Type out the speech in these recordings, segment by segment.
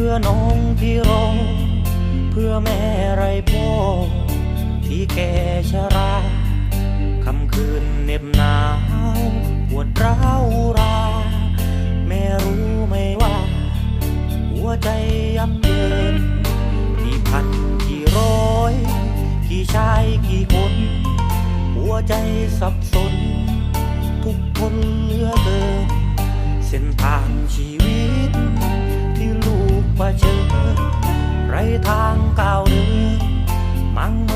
พื่อท้องเพื่อน้องที่รอเพื่อแม่ไรพ่อที่แก่ชราคำคืนเหน็บหนาวปวดร้าวรา แม่รู้ไหมว่า หัวใจยับเยินกี่พันกี่ร้อย กี่ชายกี่คน หัวใจสับสน ทุกคนเหลือเกินเส้นทางชีวิต ว่าเจอไรทางก้าวเดินมังเม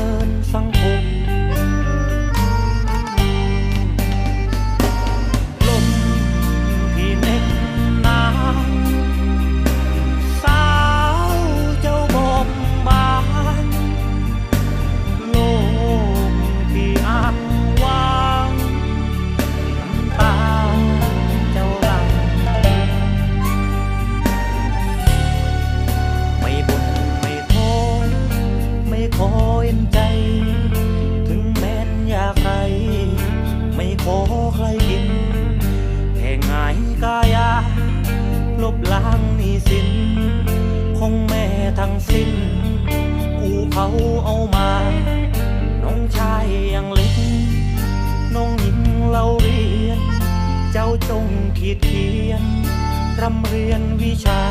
ินสัง บล้างนี่สินของแม่ทั้งสิ้น กูเขาเอามา น้องชายยังเล็ก น้องหญิงเราเรียน เจ้าจงขีดเขียนรำเรียนวิชา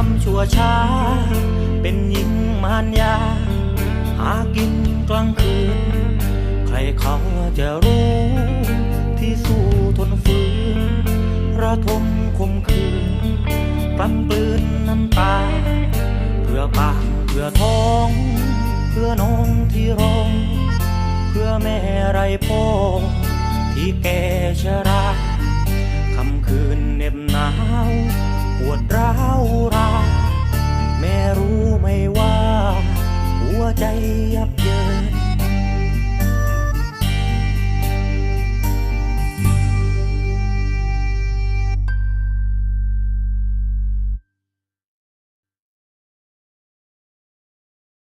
ามชั่วช้า เป็นหญิงมารยา หากินกลางคืน ใครเขาจะรู้ ที่สู้ทนฝืนระทมคมคืนกลั่นกลืนน้ำตา เพื่อปากเพื่อท้อง เพื่อน้องที่ร้อง เพื่อแม่ไรพ่อที่แก่ชราคำคืนเหน็บหนา ใจยับเยิน